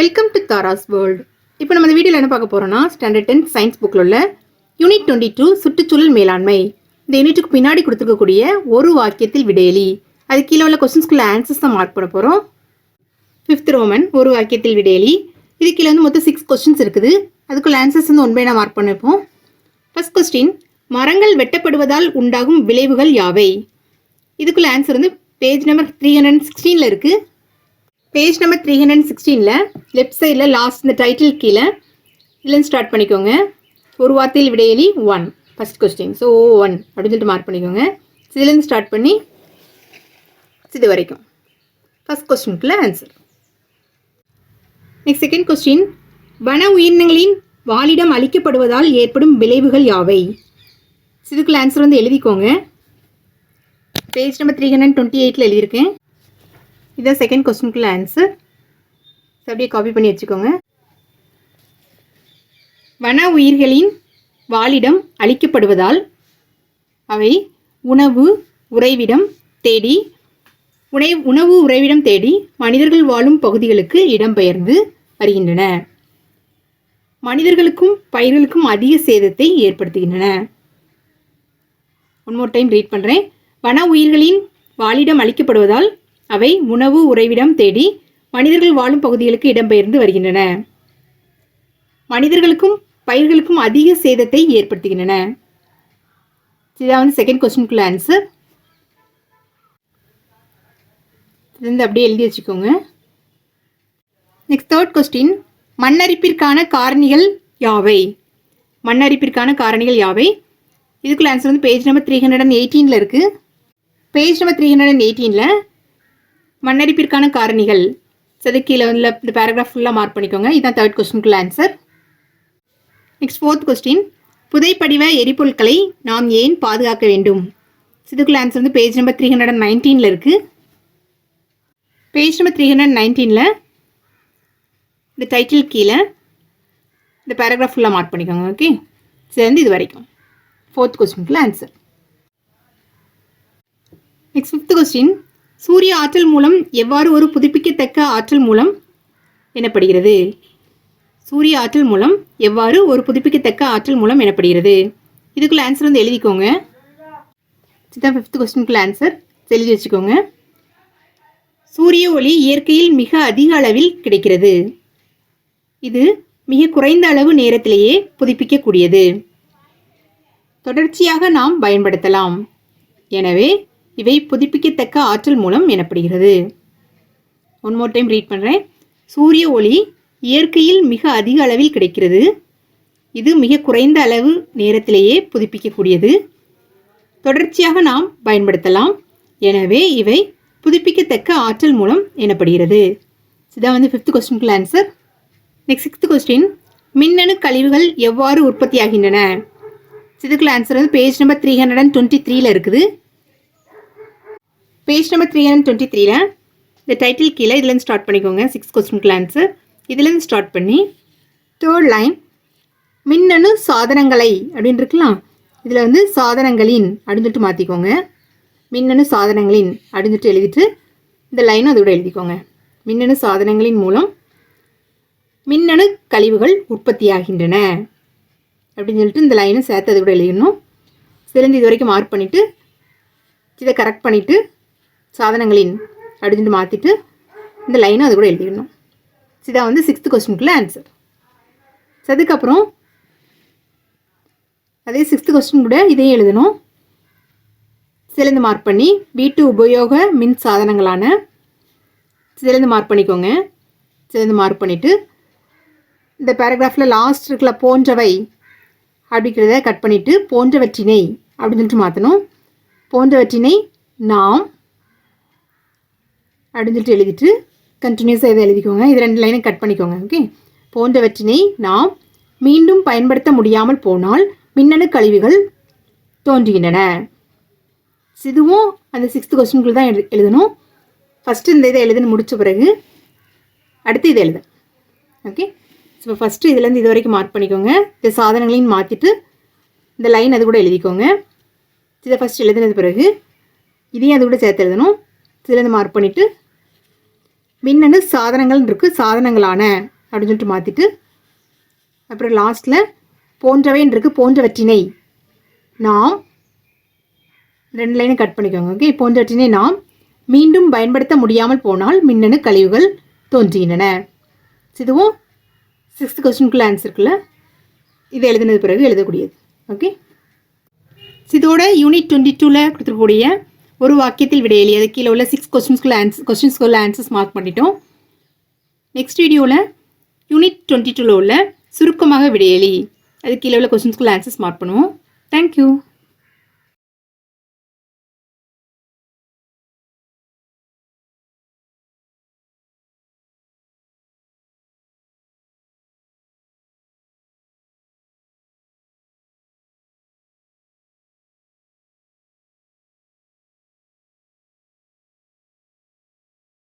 Welcome to Tara's world இப்போ நம்ம இந்த வீடியோவில் என்ன பார்க்க போகிறோம்னா ஸ்டாண்டர்ட் டென்த் சயின்ஸ் புக்கில் உள்ள யூனிட் டுவெண்ட்டி டூ சுற்றுச்சூழல் மேலாண்மை. இந்த யூனிட்டுக்கு பின்னாடி கொடுத்துருக்கக்கூடிய ஒரு வாக்கியத்தில் விடையலி அது கீழே உள்ள கொஸ்டின்ஸ்குள்ள ஆன்சர்ஸ் தான் மார்க் பண்ண போகிறோம் ஃபிஃப்த் ரோமன் ஒரு வாக்கியத்தில் விடையலி இது கீழே வந்து மொத்தம் சிக்ஸ் கொஸ்டின்ஸ் இருக்குது. அதுக்குள்ள ஆன்சர்ஸ் வந்து ஒன் மார்க் பண்ணிப்போம். ஃபஸ்ட் கொஸ்டின் மரங்கள் வெட்டப்படுவதால் உண்டாகும் விளைவுகள் யாவை? இதுக்குள்ள ஆன்சர் வந்து பேஜ் நம்பர் த்ரீ ஹண்ட்ரட் சிக்ஸ்டீனில் இருக்குது பேஜ் நம்பர் த்ரீ ஹண்ட்ரட் சிக்ஸ்டீனில் லெஃப்ட் சைடில் லாஸ்ட் இந்த டைட்டில் கீழே இதுலேருந்து ஸ்டார்ட் பண்ணிக்கோங்க. ஒரு வார்த்தையில் விடையலி one first question so O one அப்படின்னு சொல்லிட்டு மார்க் பண்ணிக்கோங்க. இதுலேருந்து ஸ்டார்ட் பண்ணி இது வரைக்கும். ஃபஸ்ட் கொஸ்டினுக்குள்ள ஆன்சர் நெக்ஸ்ட் செகண்ட் கொஸ்டின் வன உயிரினங்களின் வாலிடம் அளிக்கப்படுவதால் ஏற்படும் விளைவுகள் யாவை? இதுக்குள்ள ஆன்சர் வந்து எழுதிக்கோங்க. Page number three hundred twenty எயிட்டில் எழுதியிருக்கேன். இதான் செகண்ட் கொஸ்டினுக்குள்ள ஆன்சர் அப்படியே காப்பி பண்ணி வச்சுக்கோங்க. வன உயிர்களின் வாழிடம் அழிக்கப்படுவதால் அவை உணவு உறைவிடம் தேடி உணை உணவு உறைவிடம் தேடி மனிதர்கள் வாழும் பகுதிகளுக்கு இடம்பெயர்ந்து வருகின்றன. மனிதர்களுக்கும் பயிர்களுக்கும் அதிக சேதத்தை ஏற்படுத்துகின்றன. ஒன் மோர் டைம் ரீட் பண்ணுறேன் வன உயிர்களின் வாழிடம் அளிக்கப்படுவதால் அவை உணவு உறைவிடம் தேடி மனிதர்கள் வாழும் பகுதிகளுக்கு இடம்பெயர்ந்து வருகின்றன. மனிதர்களுக்கும் பயிர்களுக்கும் அதிக சேதத்தை ஏற்படுத்துகின்றன. இதான் வந்து செகண்ட் கொஸ்டினுக்குள்ள ஆன்சர் இது வந்து அப்படியே எழுதி வச்சுக்கோங்க. நெக்ஸ்ட் தேர்ட் கொஸ்டின் மண்ணரிப்பிற்கான காரணிகள் யாவை? மண்ணரிப்பிற்கான காரணிகள் யாவை? இதுக்குள்ள ஆன்சர் வந்து page number three hundred and எயிட்டீனில் இருக்குது page number three hundred and எயிட்டீனில் மண்ணரிப்பிற்கான காரணிகள். சரி கீழே உள்ள இந்த பேராகிராஃப் ஃபுல்லாக மார்க் பண்ணிக்கோங்க. இதுதான் தேர்ட் கொஸ்டினுக்குள்ள ஆன்சர் நெக்ஸ்ட் ஃபோர்த் கொஸ்டின் புதைப்படிவ எரிபொருட்களை நாம் ஏன் பாதுகாக்க வேண்டும்? இதுக்குள்ள ஆன்சர் வந்து page number three hundred and நைன்டீனில் இருக்குது பேஜ் நம்பர் த்ரீ ஹண்ட்ரட் நைன்டீனில் இந்த டைட்டில் கீழே இந்த பேராகிராஃப் ஃபுல்லாக மார்க் பண்ணிக்கோங்க ஓகே சேர்ந்து இது வரைக்கும். ஃபோர்த் கொஸ்டினுக்குள்ள ஆன்சர் நெக்ஸ்ட் ஃபிஃப்த் கொஸ்டின் சூரிய ஆற்றல் மூலம் எவ்வாறு ஒரு புதுப்பிக்கத்தக்க ஆற்றல் மூலம் எனப்படுகிறது? சூரிய ஆற்றல் மூலம் எவ்வாறு ஒரு புதுப்பிக்கத்தக்க ஆற்றல் மூலம் எனப்படுகிறது? இதுக்குள்ள ஆன்சர் வந்து எழுதிக்கோங்க. இதுதான் ஃபிஃப்த் கொஸ்டினுக்குள்ள ஆன்சர் எழுதி வச்சுக்கோங்க. சூரிய ஒளி இயற்கையில் மிக அதிக அளவில் கிடைக்கிறது. இது மிக குறைந்த அளவு நேரத்திலேயே புதுப்பிக்கக்கூடியது. தொடர்ச்சியாக நாம் பயன்படுத்தலாம். எனவே இவை புதுப்பிக்கத்தக்க ஆற்றல் மூலம் எனப்படுகிறது. ஒன் மோர் டைம் ரீட் பண்ணுறேன் சூரிய ஒளி இயற்கையில் மிக அதிக அளவில் கிடைக்கிறது. இது மிக குறைந்த அளவு நேரத்திலேயே புதுப்பிக்கக்கூடியது. தொடர்ச்சியாக நாம் பயன்படுத்தலாம். எனவே இவை புதுப்பிக்கத்தக்க ஆற்றல் மூலம் எனப்படுகிறது. இதான் வந்து ஃபிஃப்த் கொஸ்டினுக்குள்ள ஆன்சர் நெக்ஸ்ட் சிக்ஸ்த் கொஸ்டின் மின்னணு கழிவுகள் எவ்வாறு உற்பத்தியாகின்றன? இதுக்குள்ள ஆன்சர் வந்து page number three hundred and twenty த்ரீல இருக்குது. Page number three hundred twenty த்ரீல இந்த டைட்டில் கீழே இதுலேருந்து ஸ்டார்ட் பண்ணிக்கோங்க. சிக்ஸ் கொஸ்டினுக்குள்ள ஆன்சர் இதுலேருந்து ஸ்டார்ட் பண்ணி தேர்ட் லைன் மின்னணு சாதனங்களை அப்படின்னு இருக்கலாம் இதில் வந்து சாதனங்களின் அப்படின்னு சொல்லிட்டு மாற்றிக்கோங்க மின்னணு சாதனங்களின் அப்படின்னு சொல்லிட்டு எழுதிட்டு இந்த லைனும் அதோட எழுதிக்கோங்க. மின்னணு சாதனங்களின் மூலம் மின்னணு கழிவுகள் உற்பத்தியாகின்றன. அப்படின்னு சொல்லிட்டு இந்த லைனும் சேர்த்து அதை எழுதிடணும். சிறந்து இது வரைக்கும் மார்க் பண்ணிவிட்டு இதை கரெக்ட் பண்ணிவிட்டு சாதனங்களின் அப்படின்னு மாற்றிட்டு இந்த லைனும் அது கூட எழுதிடணும். இதான் வந்து சிக்ஸ்த் கொஸ்டினுக்குள்ள ஆன்சர் அதுக்கப்புறம் அதே சிக்ஸ்த் கொஸ்டின் கூட இதையும் எழுதணும். சிலந்து மார்க் பண்ணி வீட்டு உபயோக மின் சாதனங்களான சிலந்து மார்க் பண்ணிக்கோங்க. சிலந்து மார்க் பண்ணிவிட்டு இந்த பேராகிராஃபில் லாஸ்ட் இருக்கல போன்றவை அப்படிங்கிறத கட் பண்ணிவிட்டு போன்றவற்றினை அப்படின்னு சொல்லிட்டு மாற்றணும் போன்றவற்றினை நாம் அப்படின்னு சொல்லிட்டு எழுதிட்டு கண்டினியூஸாக இதை எழுதிக்கோங்க. இது ரெண்டு லைனை கட் பண்ணிக்கோங்க ஓகே போன்றவற்றினை நாம் மீண்டும் பயன்படுத்த முடியாமல் போனால் மின்னணு கழிவுகள் தோன்றுகின்றன. இதுவும் அந்த சிக்ஸ்த் கொஸ்டினுக்குள்ள தான் எழு எழுதணும். ஃபஸ்ட்டு இந்த இதை எழுதுன்னு முடித்த பிறகு அடுத்து இதை எழுத ஓகே ஸோ ஃபஸ்ட்டு இதுலேருந்து இது வரைக்கும் மார்க் பண்ணிக்கோங்க. இந்த சாதனங்களையும் மாற்றிட்டு இந்த லைன் அது கூட எழுதிக்கோங்க. இதை ஃபஸ்ட் எழுதினது பிறகு இதையும் அது கூட சேர்த்து எழுதணும். இதுலேருந்து மார்க் பண்ணிவிட்டு மின்னணு சாதனங்கள் இருக்குது சாதனங்களான அப்படின்னு சொல்லிட்டு மாற்றிட்டு அப்புறம் லாஸ்ட்டில் போன்றவைன்னு இருக்குது போன்றவற்றினை நாம் ரெண்டு லைனும் கட் பண்ணிக்கோங்க ஓகே போன்றவற்றினை நாம் மீண்டும் பயன்படுத்த முடியாமல் போனால் மின்னணு கழிவுகள் தோன்றுகின்றன. இதுவும் சிக்ஸ்த் கொஸ்டினுக்குள்ள ஆன்சருக்குள்ள இருக்குல்ல? இது எழுதினது பிறகு எழுதக்கூடியது ஓகே இதோட யூனிட் டுவெண்ட்டி டூவில் கொடுத்துருக்கக்கூடிய ஒரு வாக்கியத்தில் விடையெளி அது கீழே உள்ள சிக்ஸ் கொஸ்டின்ஸ்குள்ள ஆன்சர் கொஸ்டின்ஸ்குள்ள ஆன்சர்ஸ் மார்க் பண்ணிட்டோம். நெக்ஸ்ட் வீடியோவில் யூனிட் டுவெண்ட்டி டூவில் உள்ள சுருக்கமாக விடையெளி அது கீழே உள்ள கொஸ்டின்ஸ்குள்ள ஆன்சர்ஸ் மார்க் பண்ணுவோம். Thank you